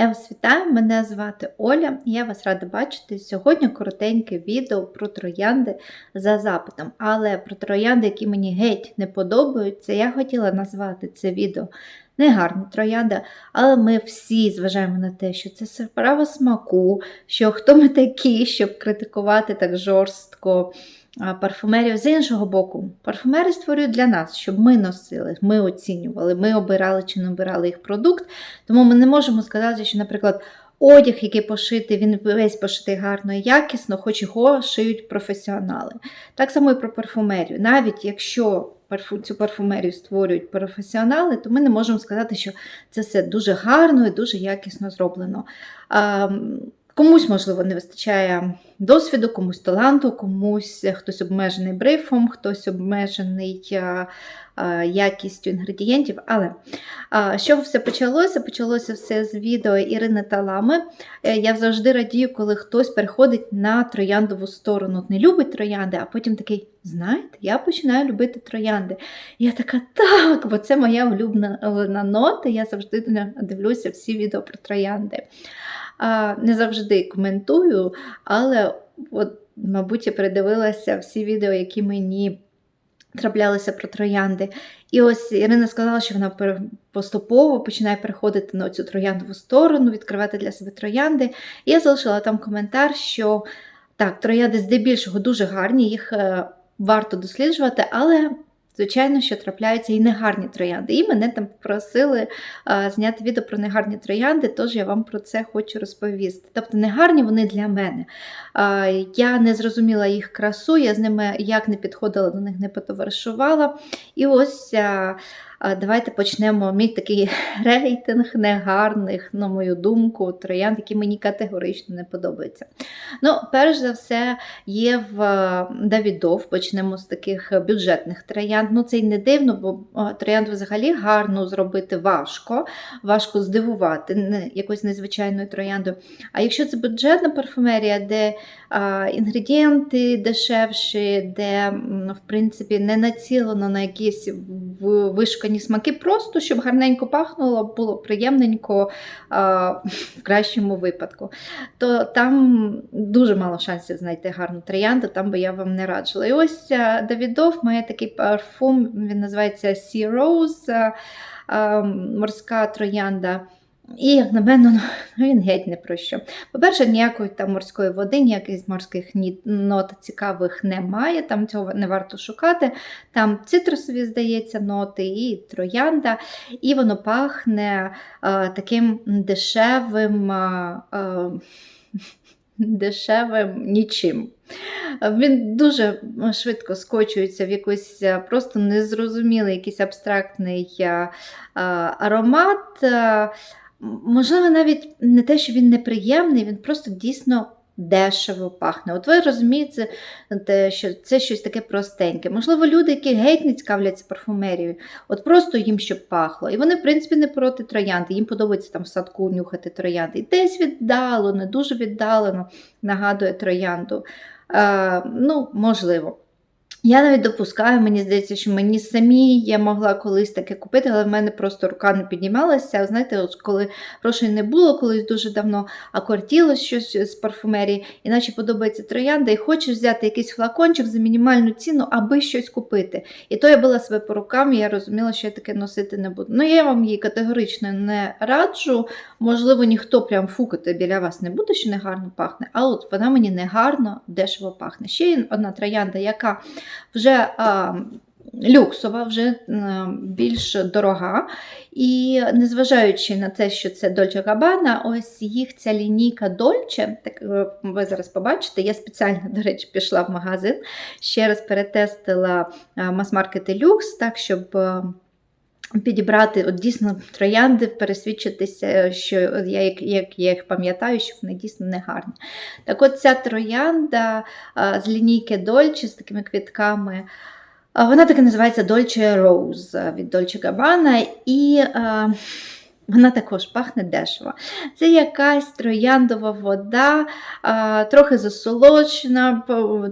Я вас вітаю, мене звати Оля, я вас рада бачити. Сьогодні коротеньке відео про троянди за запитом. Але про троянди, які мені геть не подобаються, я хотіла назвати це відео негарні троянди, але ми всі зважаємо на те, що це справа смаку, що хто ми такі, щоб критикувати так жорстко парфумерів. З іншого боку, парфумери створюють для нас, щоб ми носили, ми оцінювали, ми обирали чи не обирали їх продукт. Тому ми не можемо сказати, що, наприклад, одяг, який пошитий, він весь пошитий гарно і якісно, хоч його шиють професіонали. Так само і про парфумерію. Навіть якщо цю парфумерію створюють професіонали, то ми не можемо сказати, що це все дуже гарно і дуже якісно зроблено. Комусь, можливо, не вистачає досвіду, комусь таланту, комусь е, хтось обмежений брифом, хтось обмежений а, а, якістю інгредієнтів. Але з чого все почалося? Почалося все з відео Ірини Талами. Е, Я завжди радію, коли хтось переходить на трояндову сторону. Не любить троянди, а потім такий, знаєте, я починаю любити троянди. Я така, так, бо це моя улюблена нота. Я завжди дивлюся всі відео про троянди. Не завжди коментую, але, от, мабуть, я передивилася всі відео, які мені траплялися про троянди. І ось Ірина сказала, що вона поступово починає переходити на цю трояндову сторону, відкривати для себе троянди. І я залишила там коментар, що так, троянди здебільшого дуже гарні, їх е, варто досліджувати, але. Звичайно, що трапляються і негарні троянди. І мене там попросили а, зняти відео про негарні троянди, тож я вам про це хочу розповісти. Тобто негарні вони для мене. А, я не зрозуміла їх красу, я з ними як не підходила до них, не потоваришувала. І ось а, а, давайте почнемо мій такий рейтинг негарних, на мою думку, троянд, які мені категорично не подобаються. Ну, перш за все, є в е, Давідов, почнемо з таких бюджетних троянд. Ну, це й не дивно, бо е, троянд взагалі гарно зробити важко, важко здивувати якоюсь незвичайною трояндою. А якщо це бюджетна парфумерія, де а, інгредієнти дешевші, де, в принципі, не націлено на якісь в- вишукані смаки, просто щоб гарненько пахнуло, було приємненько в кращому випадку то там дуже мало шансів знайти гарну троянду, там би я вам не раджила. І ось е, Давідов має такий парфум, він називається Sea Rose, е, е, морська троянда. І, як на мене, ну, він геть не про що. По-перше, ніякої там морської води, ніяких морських нот цікавих немає, там цього не варто шукати. Там цитрусові, здається, ноти і троянда, і воно пахне е, таким дешевим. е, е, Дешевим нічим. Він дуже швидко скочується в якийсь просто незрозумілий, якийсь абстрактний аромат. Можливо, навіть не те, що він неприємний, він просто дійсно дешево пахне. От ви розумієте, що це щось таке простеньке. Можливо, люди, які геть не цікавляться парфумерією, от просто їм щоб пахло. І вони, в принципі, не проти троянди. Їм подобається там в садку нюхати троянди. І десь віддалено, дуже віддалено нагадує троянду. Е, ну, можливо. Я навіть допускаю, мені здається, що мені самі я могла колись таке купити, але в мене просто рука не піднімалася. Знаєте, от коли грошей не було колись дуже давно, а кортілось щось з парфумерії, іначе подобається троянда, і хочеш взяти якийсь флакончик за мінімальну ціну, аби щось купити. І то я била себе по рукам, і я розуміла, що я таке носити не буду. Ну, я вам її категорично не раджу. Можливо, ніхто прям фукати біля вас не буде, що не гарно пахне, а от вона мені не гарно, дешево пахне. Ще одна троянда, яка вже люксова, вже більш дорога. І незважаючи на те, що це Dolce Gabbana, ось їх ця лінійка Dolce, так е, ви зараз побачите, я спеціально, до речі, пішла в магазин, ще раз перетестила а, мас-маркети люкс, так, щоб. Е, Підібрати от дійсно троянди, пересвідчитися, що я як, як я їх пам'ятаю, що вони дійсно не гарні. Так от ця троянда а, з лінійки Dolce з такими квітками. а, Вона таки називається Дольче Роуз від Дольче Габана. І а, вона також пахне дешево. Це якась трояндова вода, трохи засолочена,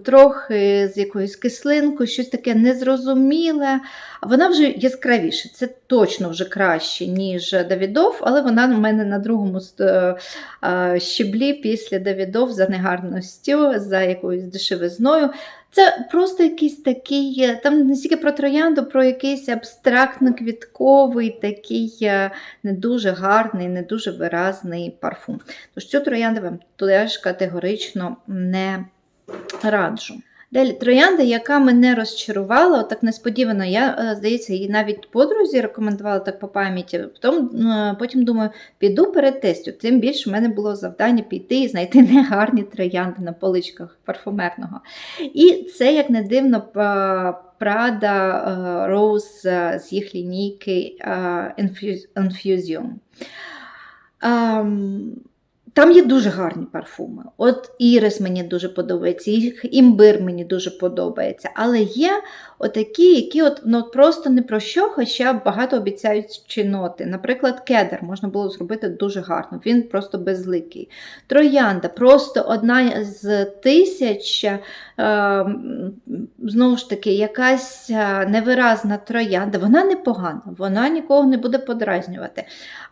трохи з якоюсь кислинкою, щось таке незрозуміле. Вона вже яскравіша, це точно вже краще, ніж Давідов, але вона в мене на другому е, е, щеблі після Давідов за негарністю, за якоюсь дешевизною. Це просто якийсь такий, е, там не стільки про троянду, про якийсь абстрактно-квітковий, такий е, не дуже гарний, не дуже виразний парфум. Тож цю троянду вам теж категорично не раджу. Далі троянда, яка мене розчарувала, так несподівано, я, е, здається, її навіть подрузі рекомендувала так по пам'яті. Потім, е, потім думаю, піду перетестю. Тим більше в мене було завдання піти і знайти негарні троянди на поличках парфумерного. І це, як не дивно, па- Prada е, з їх лінійки Infus- Infusion. Ем, Там є дуже гарні парфуми. От Ірис мені дуже подобається, їх імбир мені дуже подобається. Але є отакі, які от, ну, просто не про що, хоча багато обіцяють ноти. Наприклад, кедр можна було зробити дуже гарно, він просто безликий. Троянда просто одна з тисяч, е, знову ж таки, якась е, невиразна троянда. Вона непогана, вона нікого не буде подразнювати.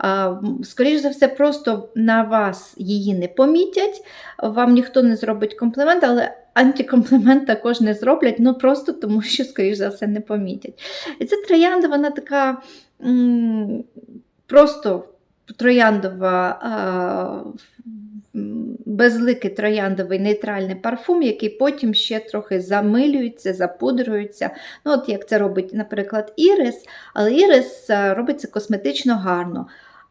М, за все, просто на вас її не помітять, вам ніхто не зробить комплімент, але антикомплімент також не зроблять, ну просто тому що, скоріш за все, не помітять. І ця троянда, вона така просто трояндова. Безликий трояндовий нейтральний парфум, який потім ще трохи замилюється, запудрується. Ну, от як це робить, наприклад, Ірис, але Ірис робиться косметично гарно.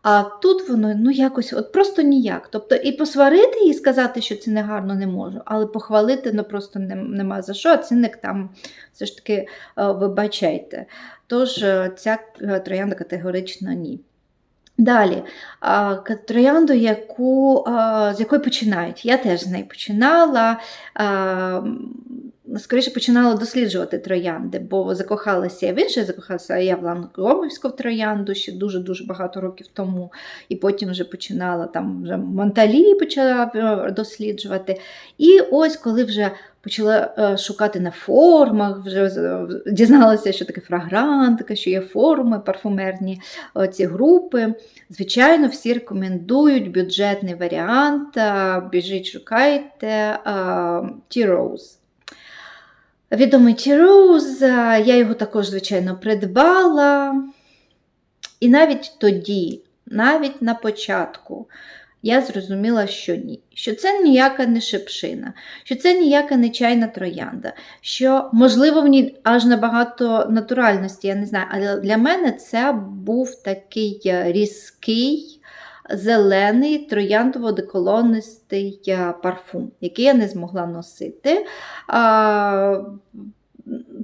А тут воно ну якось от просто ніяк. Тобто і посварити і сказати, що це негарно не можу, але похвалити ну просто не, нема за що, а цінник там все ж таки е, вибачайте. Тож е, ця е, троянда категорично ні. Далі, троянду, яку, з якої починають. Я теж з неї починала. М, Скоріше починала досліджувати троянди, бо закохалася я в інше, закохалася я в Лангомівську троянду ще дуже-дуже багато років тому. І потім вже починала там вже Монталі почала е, досліджувати. І ось коли вже почала е, шукати на формах, вже дізналася, що таке фрагрантика, що є форми парфумерні е, ці групи. Звичайно, всі рекомендують бюджетний варіант. Біжіть, шукайте T-Rose. Відомий T-Rose, я його також, звичайно, придбала. І навіть тоді, навіть на початку, я зрозуміла, що ні. Що це ніяка не шипшина, що це ніяка не чайна троянда, що, можливо, в ній аж набагато натуральності, я не знаю, але для мене це був такий е, різкий, зелений трояндово-деколонистий е, парфум, який я не змогла носити.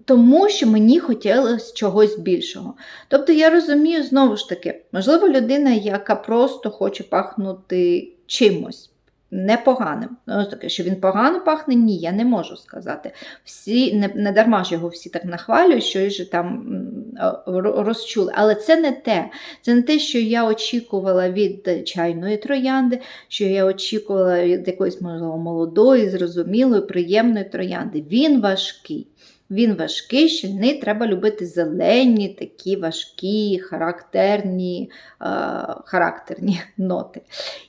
Тому що мені хотілося чогось більшого. Тобто я розумію, знову ж таки, можливо, людина, яка просто хоче пахнути чимось непоганим. Ну, таке, що він погано пахне, ні, я не можу сказати. Всі, не, не дарма ж його всі так нахвалюють, що ж там розчули. Але це не те. Це не те, що я очікувала від чайної троянди, що я очікувала від якоїсь, можливо, молодої, зрозумілої, приємної троянди. Він важкий. Він важкий, щільний, треба любити зелені, такі важкі, характерні, е, характерні ноти.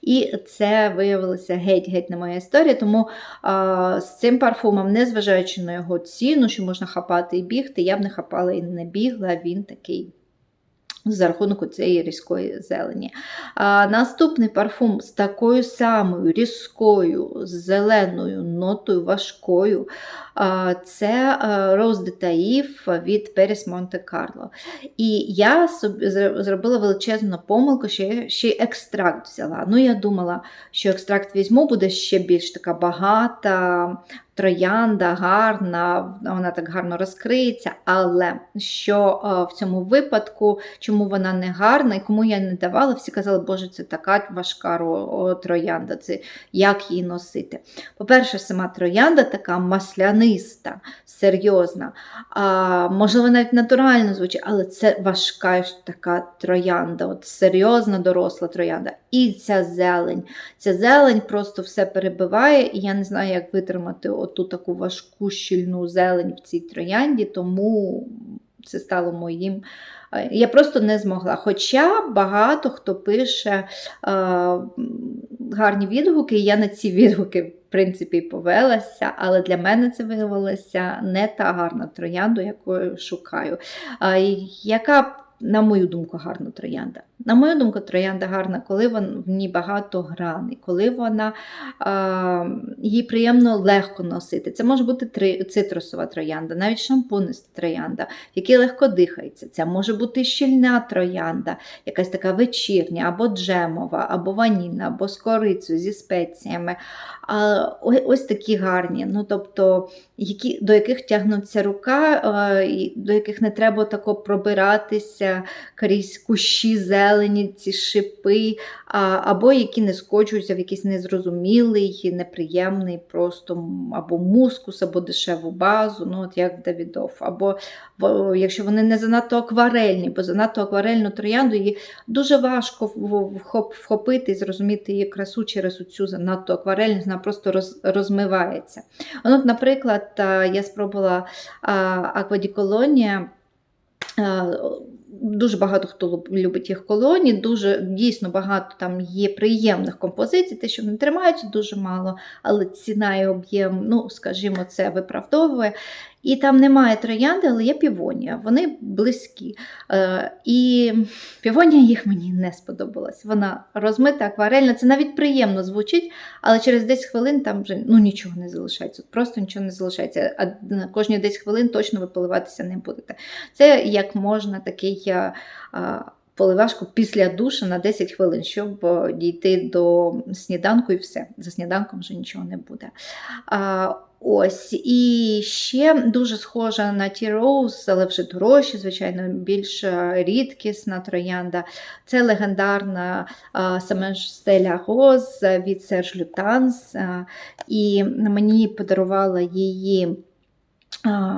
І це виявилося геть-геть не моя історія. Тому е, з цим парфумом, незважаючи на його ціну, що можна хапати і бігти, я б не хапала і не бігла, він такий. За рахунок цієї різкої зелені. А, наступний парфум з такою самою різкою, зеленою нотою, важкою. Це Rose de Taif від Monte Carlo. І я зробила величезну помилку, що я ще екстракт взяла. Ну, я думала, що екстракт візьму, буде ще більш така багата, троянда, гарна, вона так гарно розкриється. Але що в цьому випадку, чому вона не гарна і кому я не давала, всі казали, боже, це така важка троянда, це як її носити. По-перше, сама троянда така масляниста, трав'яниста, серйозна. А, Можливо, навіть натурально звучить, але це важка така троянда, от серйозна доросла троянда. І ця зелень. Ця зелень просто все перебиває, і я не знаю, як витримати оту таку важку щільну зелень в цій троянді, тому це стало моїм. Я просто не змогла. Хоча багато хто пише е, гарні відгуки, і я на ці відгуки, принципі, повелася, але для мене це виявилося не та гарна троянда, якою шукаю. Яка, на мою думку, гарна троянда? На мою думку, троянда гарна, коли в ній багато граней, коли вона а, їй приємно легко носити. Це може бути три, цитрусова троянда, навіть шампуниста троянда, який легко дихається. Це може бути щільна троянда, якась така вечірня, або джемова, або ванільна, або з корицею, зі спеціями. А, ось такі гарні, ну тобто, які, до яких тягнуться рука, а, до яких не треба тако пробиратися крізь кущі зелені, ці шипи, або які не скочуються в якийсь незрозумілий, неприємний просто або мускус, або дешеву базу, ну от як Давідов. Або якщо вони не занадто акварельні, бо занадто акварельну троянду її дуже важко вхопити і зрозуміти її красу через цю занадто акварельність, вона просто роз, розмивається. От, наприклад, я спробувала аквадіколонія. Дуже багато хто любить їх колоні, дуже дійсно багато там є приємних композицій, те, що вони тримають, дуже мало, але ціна і об'єм, ну, скажімо, це виправдовує. І там немає троянди, але є півонія. Вони близькі. Е, і півонія їх мені не сподобалась. Вона розмита, акварельна. Це навіть приємно звучить, але через 10 хвилин там вже ну, нічого не залишається. Просто нічого не залишається. А на кожні 10 хвилин точно ви поливатися не будете. Це як можна такий а, а, поливашку після душу на 10 хвилин, щоб дійти до сніданку і все. За сніданком вже нічого не буде. Ось, і ще дуже схожа на Ті Роуз, але вже дорожче, звичайно, більш е, рідкісна троянда. Це легендарна а, саме ж стеля Роз від Серж Лютанс. І мені подарувала її.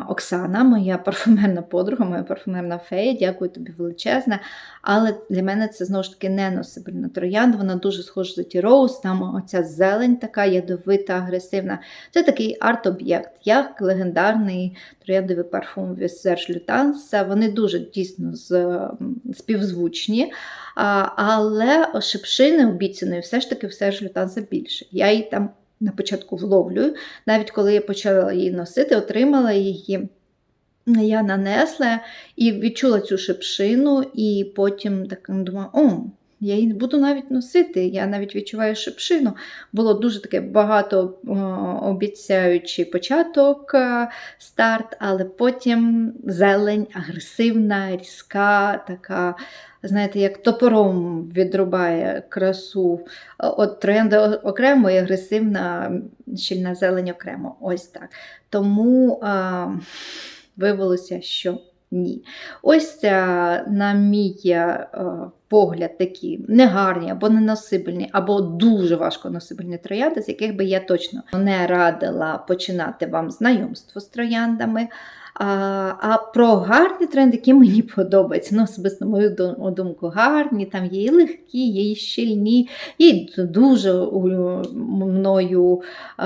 Оксана, моя парфумерна подруга, моя парфумерна фея, дякую тобі величезне. Але для мене це знову ж таки не носибельна троянда, вона дуже схожа за Ті Роуз, там оця зелень така ядовита, агресивна. Це такий арт-об'єкт, як легендарний трояндовий парфум від Серж Лютанса. Вони дуже дійсно співзвучні, але шипшини обіцяної все ж таки в Серж Лютанса більше. Я її там на початку вловлюю, навіть коли я почала її носити, отримала її. Я нанесла і відчула цю шипшину, і потім так думаю, о, я її буду навіть носити. Я навіть відчуваю шипшину. Було дуже таке багато обіцяючий початок, е, старт, але потім зелень агресивна, різка, така, знаєте, як топором відрубає красу. От троянда окремо і агресивна щільна зелень окремо. Ось так. Тому а, виявилося, що ні. Ось на мій е, погляд, такі негарні або неносибельні, або дуже важко носибельні троянди, з яких би я точно не радила починати вам знайомство з трояндами. А, а про гарні тренди, які мені подобаються, ну, особисто мою думку, гарні, там є і легкі, є і щільні, і дуже мною е,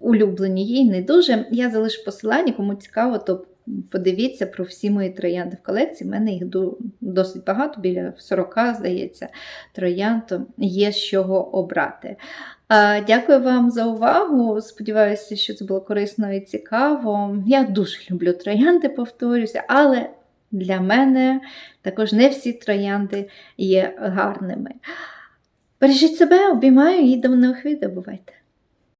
улюблені, є і не дуже. Я залишу посилання, кому цікаво, то подивіться про всі мої троянди в колекції. У мене їх досить багато, біля 40, здається, троянд, є з чого обрати. Дякую вам за увагу. Сподіваюся, що це було корисно і цікаво. Я дуже люблю троянди, повторюся, але для мене також не всі троянди є гарними. Бережіть себе, обіймаю і до нових відео. Бувайте!